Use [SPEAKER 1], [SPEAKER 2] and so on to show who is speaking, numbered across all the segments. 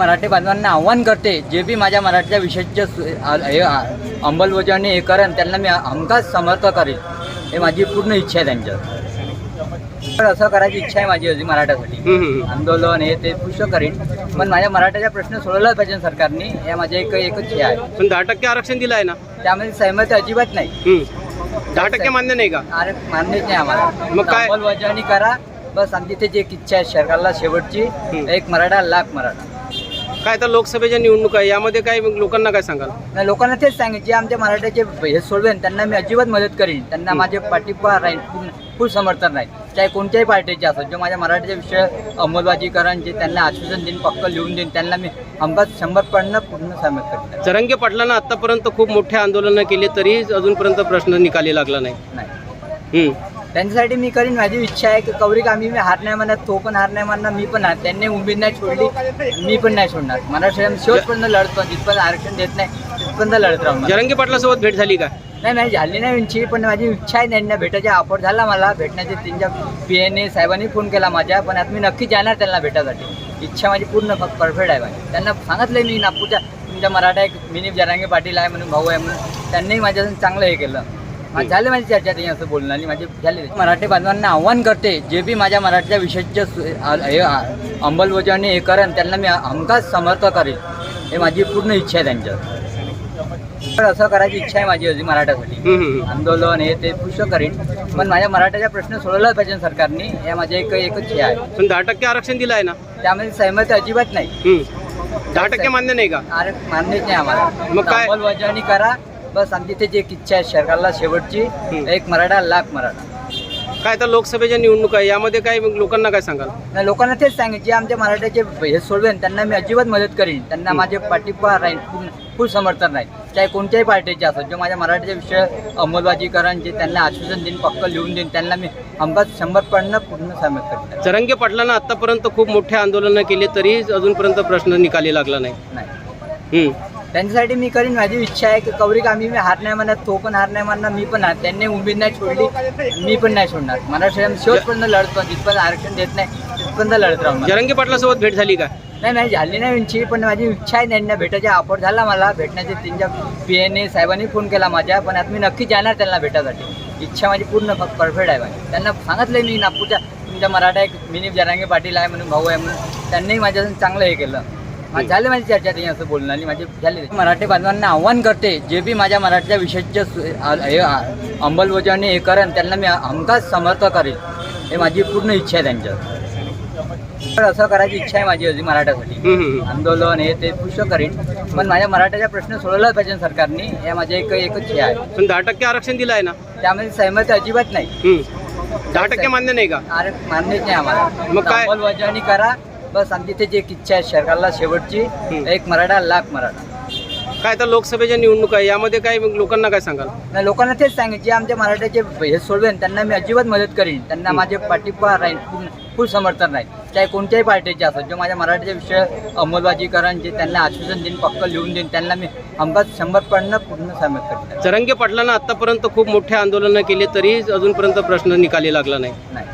[SPEAKER 1] मराठी बांधवांना आव्हान करते जे बी माझ्या मराठीच्या आ- अंमलबजावणी हे करेन त्यांना मी हमखास समर्थ करेन. हे माझी पूर्ण इच्छा आहे त्यांच्यात. तर असं करायची इच्छा आहे माझी अजून मराठ्यासाठी. आंदोलन हे ते पुष्ट करीन. पण माझ्या मराठ्याचा प्रश्न सोडवलाच पाहिजे सरकारने हे माझे एक एकच हे आहे.
[SPEAKER 2] पण दहा टक्के आरक्षण दिलं आहे ना?
[SPEAKER 1] त्यामध्ये सहमती अजिबात नाही.
[SPEAKER 2] दहा टक्के मान्य नाही का?
[SPEAKER 1] अरे मान्यच नाही आम्हाला.
[SPEAKER 2] मग काय?
[SPEAKER 1] अंमलबजावणी करा. बस आमची त्याची एक इच्छा आहे सरकारला शेवटची. एक मराठा लाख मराठा.
[SPEAKER 2] काय तर लोकसभेच्या निवडणूक आहे यामध्ये काय मग लोकांना काय सांगाल?
[SPEAKER 1] नाही, लोकांना तेच सांगेन जे आमच्या मराठ्याचे हे सोडवेन त्यांना मी अजिबात मदत करीन. त्यांना माझे पाठिंबा राहील फुल फुल समर्थन राहील. चाहे कोणत्याही पार्टीचे असो जो माझ्या मराठीच्या विषय अंमलबाजीकरण जे त्यांना आश्वासन देईन पक्क लिहून देईन त्यांना मी हमखास शंभर पडणं पूर्ण सहमत करीन.
[SPEAKER 2] जरंगे पाटलांना आतापर्यंत खूप मोठे आंदोलनं केले तरी अजूनपर्यंत प्रश्न निकाली लागला नाही.
[SPEAKER 1] नाही.
[SPEAKER 2] हम्म.
[SPEAKER 1] त्यांच्यासाठी मी करीन. माझी इच्छा आहे की कौरिक आम्ही मी हार नाही म्हणत तो पण हार नाही म्हणणार मी पण हार. त्यांनी उमेद नाही सोडली मी पण नाही सोडणार मराठी आम्ही शेवटपर्यंत लढतो जिथपर्यंत आरक्षण देत नाही तिथपर्यंत लढत राहणार
[SPEAKER 2] जरंगे पाटलासोबत भेट झाली का?
[SPEAKER 1] नाही नाही झाली नाही उंची पण माझी इच्छा आहे त्यांना भेटायचा. ऑफर झाला मला. भेटण्याचे त्यांच्या पी एन ए साहेबांनी फोन केला माझ्या पण आता मी नक्की जाणार त्यांना भेटायसाठी इच्छा माझी पूर्ण परफेक्ट आहे माझी. त्यांना सांगितलं मी नागपूरच्या तुमच्या मराठा एक मिनी जरांगे पाटील आहे म्हणून भाऊ आहे म्हणून. त्यांनीही माझ्यासाठी चांगलं हे केलं. झाले माझी चर्चा त्यांनी असं बोलणं आणि माझी झाली. मराठी बांधवांना आव्हान करते जे बी माझ्या मराठीच्या विषयाच्या अंमलबजावणी हे करेन त्यांना मी हमखास समर्थ करेन हे माझी पूर्ण इच्छा आहे त्यांच्यात. तर असं करायची इच्छा आहे माझी अजून मराठ्यासाठी. आंदोलन हे ते पुष्ट करीन. पण माझ्या मराठ्याचा प्रश्न सोडवलाच पाहिजे सरकारने. हे माझे एक एकच हे आहे.
[SPEAKER 2] पण दहा टक्के आरक्षण दिलं आहे ना?
[SPEAKER 1] त्यामध्ये सहमती अजिबात नाही.
[SPEAKER 2] दहा टक्के मान्य नाही का?
[SPEAKER 1] मान्यच नाही आम्हाला.
[SPEAKER 2] मग काय?
[SPEAKER 1] अंमलबजावणी करा. बस आमची त्याची एक इच्छा आहे सरकारला शेवटची. एक मराठा लाख मराठा.
[SPEAKER 2] काय तर लोकसभेच्या निवडणूक आहे यामध्ये काय लोकांना काय सांगाल?
[SPEAKER 1] नाही, लोकांना तेच सांगेन जे आमच्या मराठ्याचे हे सोडवेन त्यांना मी अजिबात मदत करीन. त्यांना माझे पाठिंबा राहील फुल फुल समर्थन राहील चाहे कोणत्याही पार्टीचे असो जो माझ्या मराठीच्या विषय अंमलबाजीकरण जे त्यांना आश्वासन देईन पक्क लिहून देईन त्यांना मी हमखास शंभर पडणं पूर्ण सहमत करीन.
[SPEAKER 2] जरंगे पाटलांना आतापर्यंत खूप मोठे आंदोलनं केले तरी अजूनपर्यंत प्रश्न निकाली लागला नाही.
[SPEAKER 1] नाही.
[SPEAKER 2] हम्म.
[SPEAKER 1] त्यांच्यासाठी मी करीन. माझी इच्छा आहे की कौरिक आम्ही मी हार नाही म्हणत तो पण हार नाही म्हणणार मी पण हार. त्यांनी उमेद नाही सोडली मी पण नाही सोडणार मराठी आम्ही शेवटपर्यंत लढतो जिथपर्यंत आरक्षण देत नाही तिथपर्यंत लढत राहणार
[SPEAKER 2] जरंगे पाटलासोबत भेट झाली का?
[SPEAKER 1] नाही नाही झाली नाही उंची पण माझी इच्छा आहे त्यांना भेटायचा. ऑफर झाला मला. भेटण्याचे त्यांच्या पी एन ए साहेबांनी फोन केला माझ्या पण आता मी नक्की जाणार त्यांना भेटायसाठी इच्छा माझी पूर्ण परफेक्ट आहे माझी. त्यांना सांगितलं मी नागपूरच्या तुमच्या मराठा एक मिनी जरांगे पाटील आहे म्हणून भाऊ आहे म्हणून. त्यांनीही माझ्यासाठी चांगलं हे केलं. मा- झाले माझी चर्चा त्यांनी असं बोलणं आणि माझी झाली. मराठी बांधवांना आव्हान करते जे बी माझ्या मराठीच्या विषयाच्या सु- आ- हे आ- अंमलबजावणी हे करेन त्यांना मी हमखास समर्थ करेन. हे माझी पूर्ण इच्छा आहे त्यांच्यात. तर असं करायची इच्छा आहे माझी अजून मराठ्यासाठी
[SPEAKER 2] हम्म.
[SPEAKER 1] आंदोलन हे ते पुष्ट करीन. पण माझ्या मराठ्याचा प्रश्न सोडवलाच पाहिजे सरकारने. हे माझे एक एकच हे आहे.
[SPEAKER 2] पण दहा टक्के आरक्षण दिलं आहे ना?
[SPEAKER 1] त्यामध्ये सहमती अजिबात नाही.
[SPEAKER 2] हम्म. दहा टक्के मान्य नाही का?
[SPEAKER 1] अरे मान्यच नाही आम्हाला.
[SPEAKER 2] मग काय?
[SPEAKER 1] अंमलबजावणी करा बस आमची त्याची एक इच्छा आहे सरकारला शेवटची. एक मराठा लाख मराठा.
[SPEAKER 2] काय तर लोकसभेच्या निवडणूक आहे यामध्ये काय लोकांना काय सांगाल?
[SPEAKER 1] नाही, लोकांना तेच सांगेन जे आमच्या मराठ्याचे हे सोडवेन त्यांना मी अजिबात मदत करीन. त्यांना माझे पाठिंबा राहील फुल समर्थन राहील. चाहे कोणत्याही पार्टीचे असो जो माझ्या मराठीच्या विषय अंमलबाजीकरण जे त्यांना आश्वासन देईन पक्क लिहून देईन त्यांना मी हमखास शंभर पडणं पूर्ण सहमत करीन.
[SPEAKER 2] जरंगे पाटलांना आतापर्यंत खूप मोठे आंदोलनं केले तरी अजूनपर्यंत प्रश्न निकाली लागला नाही.
[SPEAKER 1] नाही.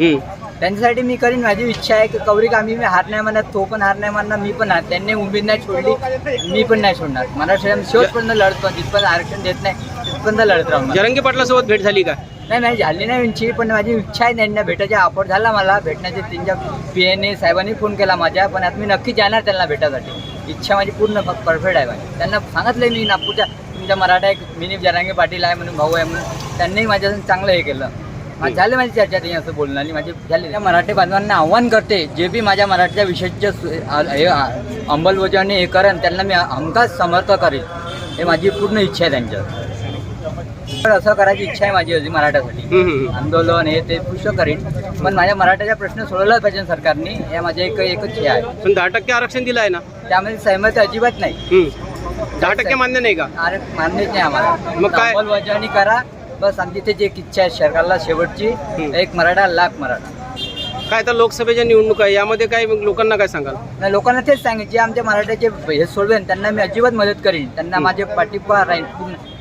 [SPEAKER 2] हम्म.
[SPEAKER 1] त्यांच्यासाठी मी करीन. माझी इच्छा आहे की कौरिक आम्ही मी हार नाही म्हणत तो पण हार नाही म्हणणार मी पण हार. त्यांनी उमेद नाही सोडली मी पण नाही सोडणार. मराठी आम्ही शेवटपर्यंत लढतो जिथपर्यंत आरक्षण देत नाही तिथपर्यंत लढत राहणार
[SPEAKER 2] जरंगे पाटलासोबत भेट झाली का?
[SPEAKER 1] नाही नाही झाली नाही उंची पण माझी इच्छा आहे त्यांना भेटायचा. ऑफर झाला मला भेटण्याचे त्यांच्या पी एन ए साहेबांनी फोन केला माझ्या पण आता मी नक्की जाणार त्यांना भेटायसाठी इच्छा माझी पूर्ण परफेक्ट आहे माझी. त्यांना सांगितलं मी नागपूरच्या तुमच्या मराठा एक मिनी जरांगे पाटील आहे म्हणून भाऊ आहे म्हणून. त्यांनीही माझ्यासाठी चांगलं हे केलं. मा- झाले माझी चर्चा त्यांनी असं बोलणं. आणि माझी झाली. त्या मराठी बांधवांना आव्हान करते जे बी माझ्या मराठीच्या विषयाच्या सु- आ- हे आ- अंमलबजावणी हे करेन त्यांना मी हमखास समर्थ करेन हे माझी पूर्ण इच्छा आहे त्यांच्यात तर असं करायची इच्छा आहे माझी अजून मराठ्यासाठी
[SPEAKER 2] हम्म.
[SPEAKER 1] आंदोलन हे ते पुष्ट करीन. पण माझ्या मराठ्याचा प्रश्न सोडवलाच पाहिजे सरकारने. हे माझे एक एकच हे आहे.
[SPEAKER 2] पण दहा टक्के आरक्षण दिलं आहे ना?
[SPEAKER 1] त्यामध्ये सहमती अजिबात नाही.
[SPEAKER 2] हम्म. दहा टक्के मान्य नाही का?
[SPEAKER 1] अरे मान्यच नाही आम्हाला.
[SPEAKER 2] मग काय?
[SPEAKER 1] अंमलबजावणी करा बस आमची त्याची एक इच्छा आहे सरकारला शेवटची. एक मराठा लाख मराठा.
[SPEAKER 2] काय तर लोकसभेच्या निवडणूक आहे यामध्ये काय लोकांना काय सांगाल?
[SPEAKER 1] नाही लोकांना तेच सांगेन जे आमच्या मराठ्याचे हे सोडवेन त्यांना मी अजिबात मदत करीन. त्यांना माझे पाठिंबा राहील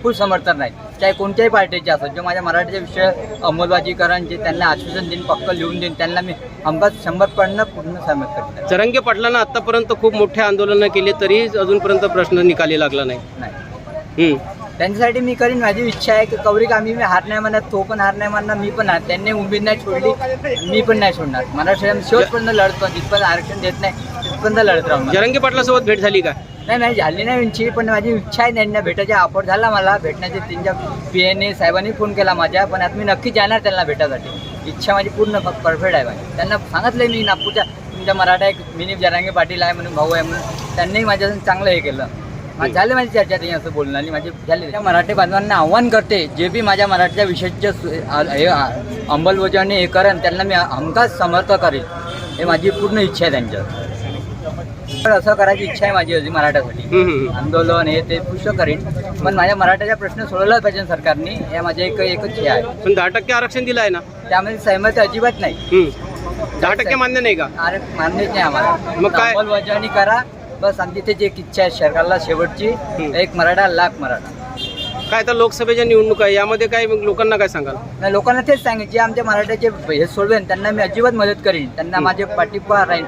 [SPEAKER 1] फुल समर्थन राहील चाहे कोणत्याही पार्टीचे असो जे माझ्या मराठीच्या विषय अंमलबाजीकरण जे त्यांना आश्वासन देईन पक्क लिहून देईन त्यांना मी हमखास शंभर पडणं पूर्ण सहमत करीन.
[SPEAKER 2] जरंगे पाटलांना आतापर्यंत खूप मोठे आंदोलनं केले तरी अजूनपर्यंत प्रश्न निकाली लागला नाही.
[SPEAKER 1] नाही.
[SPEAKER 2] हम्म.
[SPEAKER 1] त्यांच्यासाठी मी करीन. माझी इच्छा आहे की कौरिक आम्ही मी हार नाही म्हणत तो पण हार नाही म्हणणार मी पण हार. त्यांनी उमेद नाही सोडली मी पण नाही सोडणार. मराठी शेवटपर्यंत लढतो. जिथपर्यंत आरक्षण देत नाही तिथपर्यंत लढत राहणार
[SPEAKER 2] जरंगे पाटलासोबत भेट झाली का?
[SPEAKER 1] नाही नाही झाली नाही उंची पण माझी इच्छा आहे त्यांना भेटायची. ऑफर झाला मला. भेटण्याचे त्यांच्या पी एन ए साहेबांनी फोन केला माझ्या पण आता मी नक्की जाणार त्यांना भेटायसाठी इच्छा माझी पूर्ण परफेक्ट आहे माझी. त्यांना सांगितलं मी नागपूरच्या तुमच्या मराठा एक मिनी जरांगे पाटील आहे म्हणून भाऊ आहे म्हणून. त्यांनी माझ्या चांगलं हे केलं. मा- झालं माझी चर्चा त्यांनी असं बोलणं आणि माझी झाली. त्या मराठी बांधवांना आव्हान करते जे बी माझ्या मराठीच्या विषयाच्या सु- आ- हे आ- अंमलबजावणी हे करेन त्यांना मी हमखास समर्थ करेन हे माझी पूर्ण इच्छा आहे त्यांच्यात. तर असं करायची इच्छा आहे माझी अजून मराठ्यासाठी
[SPEAKER 2] हम्म, हम्म.
[SPEAKER 1] आंदोलन हे ते पुष्ट करीन. पण माझ्या मराठ्याचा प्रश्न सोडवलाच पाहिजे सरकारने या माझ्या एक एकच हे आहे.
[SPEAKER 2] पण दहा टक्के आरक्षण दिलं आहे ना?
[SPEAKER 1] त्यामध्ये सहमती अजिबात नाही.
[SPEAKER 2] हम्म. दहा टक्के मान्य नाही का?
[SPEAKER 1] अरे मान्यच नाही आम्हाला.
[SPEAKER 2] मग काय?
[SPEAKER 1] अंमलबजावणी करा बस आमची त्याची एक इच्छा आहे सरकारला शेवटची. एक मराठा लाख मराठा.
[SPEAKER 2] काय तर लोकसभेच्या निवडणूक आहे यामध्ये काय लोकांना काय सांगाल?
[SPEAKER 1] नाही लोकांना तेच सांगेन जे आमच्या मराठ्याचे हे सोडवेन त्यांना मी अजिबात मदत करीन. त्यांना माझे पाठिंबा राहील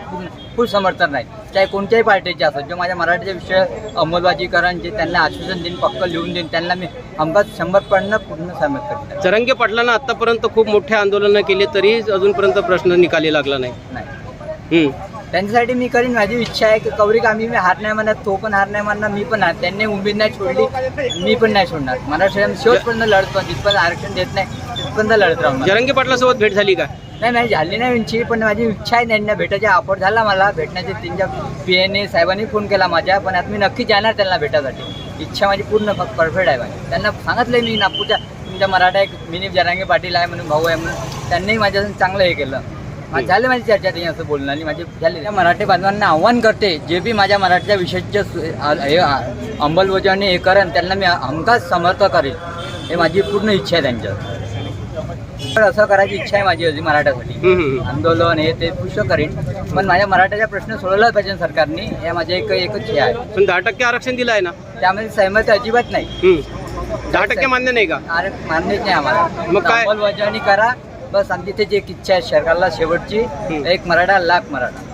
[SPEAKER 1] फुल समर्थन राहील. चाहे कोणत्याही पार्टीचे असो जे माझ्या मराठीच्या विषय अंमलबाजीकरण जे त्यांना आश्वासन देईन पक्क लिहून देईन त्यांना मी हमखास शंभर पडणं पूर्ण सहमत करीन.
[SPEAKER 2] जरंगे पाटलांना आतापर्यंत खूप मोठे आंदोलनं केले तरी अजूनपर्यंत प्रश्न निकाली लागला नाही.
[SPEAKER 1] नाही.
[SPEAKER 2] हम्म.
[SPEAKER 1] त्यांच्यासाठी मी करीन. माझी इच्छा आहे की कौरिक आम्ही मी हार नाही म्हणत तो पण हार नाही म्हणणार मी पण हार. त्यांनी उमेद नाही सोडली मी पण नाही सोडणार. मराठी शेवटपर्यंत लढतो जिथपर्यंत आरक्षण देत नाही तिथपर्यंत लढत राहणार
[SPEAKER 2] जरंगे पाटलासोबत भेट झाली का?
[SPEAKER 1] नाही नाही झाली नाही उंची पण माझी इच्छा आहे त्यांना भेटायची. ऑफर झाला मला. भेटण्याचे त्यांच्या पी एन ए साहेबांनी फोन केला माझ्या पण आता मी नक्की जाणार त्यांना भेटायसाठी इच्छा माझी पूर्ण परफेक्ट आहे माझी. त्यांना सांगितलं मी नागपूरच्या तुमच्या मराठा एक मिनी जरांगे पाटील आहे म्हणून भाऊ आहे म्हणून. त्यांनी माझ्या चांगलं हे केलं. मा- झालं माझी चर्चा त्यांनी असं बोलणं आणि माझी झाली. त्या मराठी बांधवांना आव्हान करते जे बी माझ्या मराठीच्या विषयाच्या सु- आ- हे आ- अंमलबजावणी हे करेन त्यांना मी हमखास समर्थ करेन. हे माझी पूर्ण इच्छा आहे त्यांच्यात. तर असं करायची इच्छा आहे माझी अजून मराठ्यासाठी
[SPEAKER 2] हम्म.
[SPEAKER 1] आंदोलन हे ते पुष्ट करीन. पण माझ्या मराठ्याचा प्रश्न सोडवलाच पाहिजे सरकारने या माझ्या एक एकच हे आहे.
[SPEAKER 2] पण दहा टक्के आरक्षण दिलं आहे ना?
[SPEAKER 1] त्यामध्ये सहमती अजिबात नाही.
[SPEAKER 2] हम्म. दहा टक्के मान्य नाही का?
[SPEAKER 1] अरे मान्यच नाही आम्हाला.
[SPEAKER 2] मग काय?
[SPEAKER 1] अंमलबजावणी करा बस आमची त्याची एक इच्छा आहे सरकारला शेवटची. एक मराठा लाख मराठा.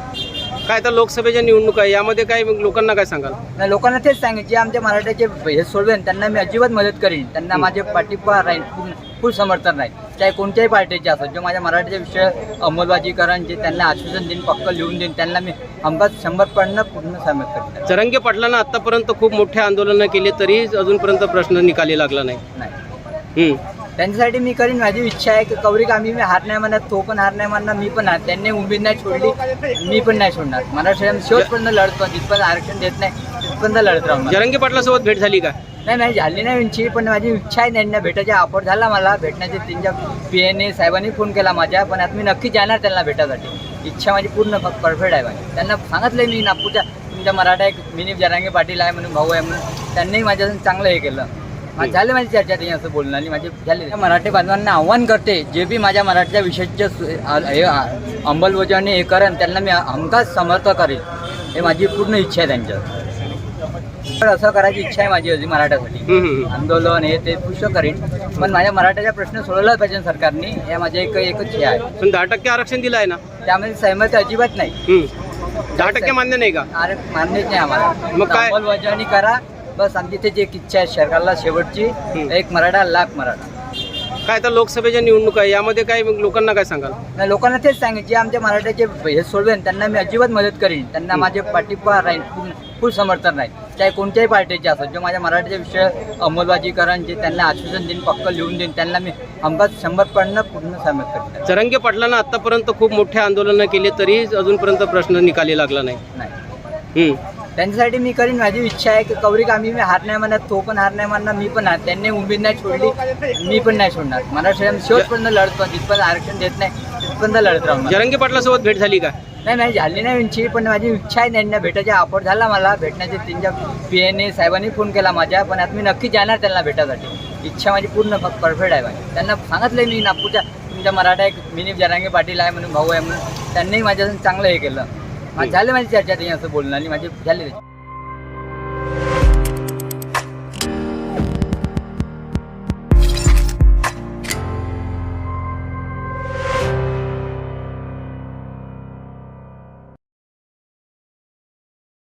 [SPEAKER 2] काय तर लोकसभेच्या निवडणूक आहे यामध्ये काय लोकांना काय सांगाल?
[SPEAKER 1] नाही लोकांना तेच सांगेन जे आमच्या मराठ्याचे हे सोडवेन त्यांना मी अजिबात मदत करीन. त्यांना माझे पाठिंबा राहील फुल समर्थन राहील चाहे कोणत्याही पार्टीचे असो जे माझ्या मराठीच्या विषय अंमलबाजीकरण जे त्यांना आश्वासन देईन पक्क लिहून देईन त्यांना मी हमखास शंभर पडणं पूर्ण सहमत करीन.
[SPEAKER 2] जरंगे पाटलांना आतापर्यंत खूप मोठे आंदोलनं केले तरी अजूनपर्यंत प्रश्न निकाली लागला नाही.
[SPEAKER 1] नाही.
[SPEAKER 2] हम्म.
[SPEAKER 1] त्यांच्यासाठी मी करीन. माझी इच्छा आहे की कौरिक आम्ही मी हार नाही म्हणत तो पण हार नाही म्हणणार मी पण हार. त्यांनी उमेद नाही सोडली मी पण नाही सोडणार. मराठी शेवटपर्यंत लढतो जिथपर्यंत आरक्षण देत नाही तिथपर्यंत लढत राहणार
[SPEAKER 2] जरंगे पाटलासोबत भेट झाली का?
[SPEAKER 1] नाही नाही झाली नाही उंची पण माझी इच्छा आहे त्यांना भेटायची. ऑफर झाला मला भेटण्याचे त्यांच्या पी एन ए साहेबांनी फोन केला माझ्या पण आता मी नक्की जाणार त्यांना भेटायसाठी इच्छा माझी पूर्ण परफेक्ट आहे माझी. त्यांना सांगितलं मी नागपूरच्या तुमच्या मराठा एक मिनी जरांगे पाटील आहे म्हणून भाऊ आहे म्हणून. त्यांनी माझ्या चांगलं हे केलं. मा- झालं माझी चर्चा त्यांनी असं बोलणं. आणि माझी झाली. त्या मराठी बांधवांना आव्हान करते जे बी माझ्या मराठीच्या विषयाच्या सु- आ- हे आ- अंमलबजावणी हे करेन त्यांना मी हमखास समर्थ करेन. हे माझी पूर्ण इच्छा आहे त्यांच्यात तर असं करायची इच्छा आहे माझी अजून मराठ्यासाठी
[SPEAKER 2] हम्म.
[SPEAKER 1] आंदोलन हे ते पुष्ट करीन. पण माझ्या मराठ्याचा प्रश्न सोडवलाच पाहिजे सरकारने. या माझ्या एक एकच हे आहे.
[SPEAKER 2] पण दहा टक्के आरक्षण दिलं आहे ना?
[SPEAKER 1] त्यामध्ये सहमती अजिबात नाही.
[SPEAKER 2] हम्म. दहा टक्के मान्य नाही का?
[SPEAKER 1] अरे मान्यच नाही आम्हाला.
[SPEAKER 2] मग काय?
[SPEAKER 1] अंमलबजावणी करा बस आमची त्याची एक इच्छा आहे सरकारला शेवटची. एक मराठा लाख मराठा.
[SPEAKER 2] काय तर लोकसभेच्या निवडणूक आहे यामध्ये काय लोकांना काय सांगाल?
[SPEAKER 1] नाही लोकांना तेच सांगेन जे आमच्या मराठ्याचे हे सोडवेन त्यांना मी अजिबात मदत करीन. त्यांना माझे पाठिंबा राहील फुल समर्थन राहील चाहे कोणत्याही पार्टीचे असो जे माझ्या मराठीच्या विषय अंमलबाजीकरण जे त्यांना आश्वासन देईन पक्क लिहून देईन त्यांना मी हमखास शंभर पडणं पूर्ण सहमत करीन.
[SPEAKER 2] जरंगे पाटलांना आतापर्यंत खूप मोठे आंदोलनं केले तरी अजूनपर्यंत प्रश्न निकाली लागला नाही.
[SPEAKER 1] नाही.
[SPEAKER 2] हम्म.
[SPEAKER 1] त्यांच्यासाठी मी करीन. माझी इच्छा आहे की कौरिक आम्ही मी हार नाही म्हणत तो पण हार नाही म्हणणार मी पण हार. त्यांनी उमेद नाही सोडली मी पण नाही सोडणार मराठी शेवटपर्यंत लढतो जिथपर्यंत आरक्षण देत नाही तिथपर्यंत लढत राहणार
[SPEAKER 2] जरंगे पाटलासोबत भेट झाली का?
[SPEAKER 1] नाही नाही झाली नाही उंची पण माझी इच्छा आहे त्यांना भेटायची. ऑफर झाला मला. भेटण्याचे त्यांच्या पी एन ए साहेबांनी फोन केला माझ्या पण आता मी नक्की जाणार त्यांना भेटायसाठी इच्छा माझी पूर्ण परफेक्ट आहे माझी. त्यांना सांगितलं मी नागपूरच्या तुमच्या मराठा एक मिनी जरांगे पाटील आहे म्हणून भाऊ आहे म्हणून. त्यांनी माझ्या चांगलं हे केलं. झालं माझी चर्चा त्यांनी असं बोलणं आणि माझी झाली.